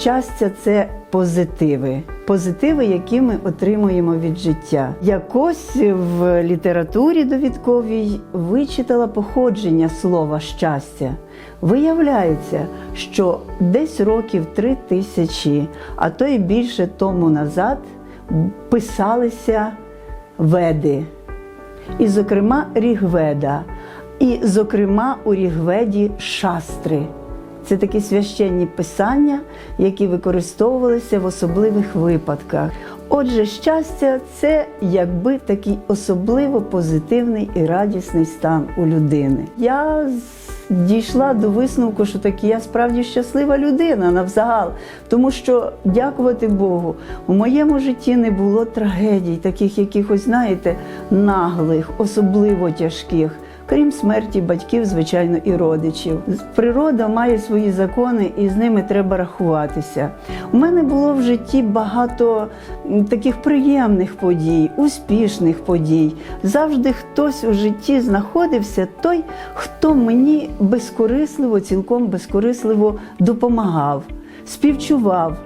щастя це позитиви. Позитиви, які ми отримуємо від життя. Якось в літературі довідковій вичитала походження слова щастя. Виявляється, що десь років три тисячі, а то й більше тому назад писалися веди і, зокрема, Рігведа, і, зокрема, у Рігведі шастри. Це такі священні писання, які використовувалися в особливих випадках. Отже, щастя це якби такий особливо позитивний і радісний стан у людини. Я дійшла до висновку, що таки я справді щаслива людина навзагал, тому що, дякувати Богу, у моєму житті не було трагедій, таких якихось, знаєте, наглих, особливо тяжких. Крім смерті батьків, звичайно, і родичів. Природа має свої закони, і з ними треба рахуватися. У мене було в житті багато таких приємних подій, успішних подій. Завжди хтось у житті знаходився, той, хто мені безкорисливо, цілком безкорисливо допомагав, співчував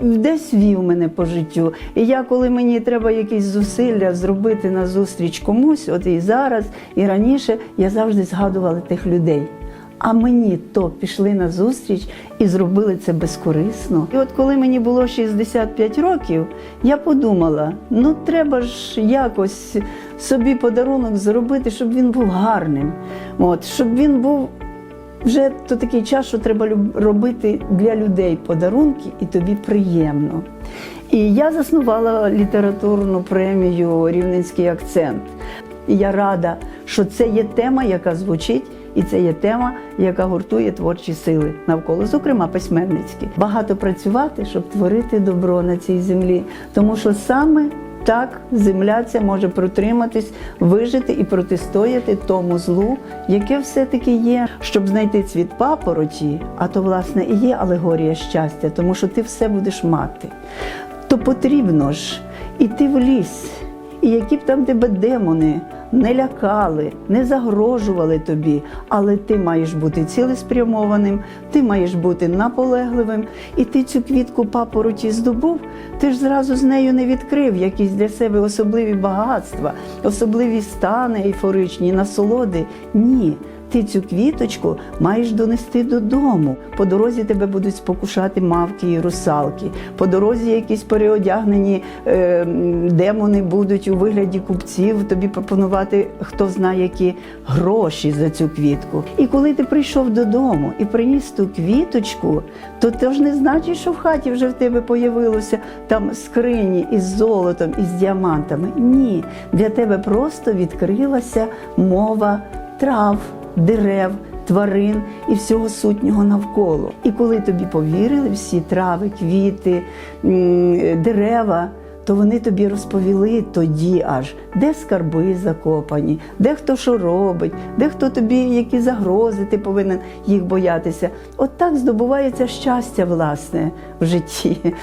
десь вів мене по життю. І я, коли мені треба якісь зусилля зробити на зустріч комусь, от і зараз, і раніше, я завжди згадувала тих людей. А мені то пішли на зустріч і зробили це безкорисно. І от коли мені було 65 років, я подумала: ну треба ж якось собі подарунок зробити, щоб він був гарним. От, щоб він був вже то такий час, що треба робити для людей подарунки, і тобі приємно. І я заснувала літературну премію Рівненський акцент. І я рада, що це є тема, яка звучить, і це є тема, яка гуртує творчі сили навколо, зокрема письменницькі. Багато працювати, щоб творити добро на цій землі, тому що саме так земля ця може протриматись, вижити і протистояти тому злу, яке все-таки є, щоб знайти цвіт папороті, а то власне і є алегорія щастя, тому що ти все будеш мати. То потрібно ж іти в ліс, і які б там тебе демони не лякали, не загрожували тобі, але ти маєш бути цілеспрямованим, ти маєш бути наполегливим, і ти цю квітку папороті здобув, ти ж зразу з нею не відкрив якісь для себе особливі багатства, особливі стани ейфоричні, насолоди. Ні. Ти цю квіточку маєш донести додому. По дорозі тебе будуть спокушати мавки і русалки. По дорозі якісь переодягнені е, демони будуть у вигляді купців тобі пропонувати хто знає які гроші за цю квітку. І коли ти прийшов додому і приніс ту квіточку, то це ж не значить, що в хаті вже в тебе появилося там скрині із золотом, із діамантами. Ні, для тебе просто відкрилася мова трав, дерев, тварин і всього сутнього навколо. І коли тобі повірили всі трави, квіти, дерева. То вони тобі розповіли тоді аж, де скарби закопані, де хто що робить, де хто тобі які загрози ти повинен їх боятися. От так здобувається щастя, власне, в житті.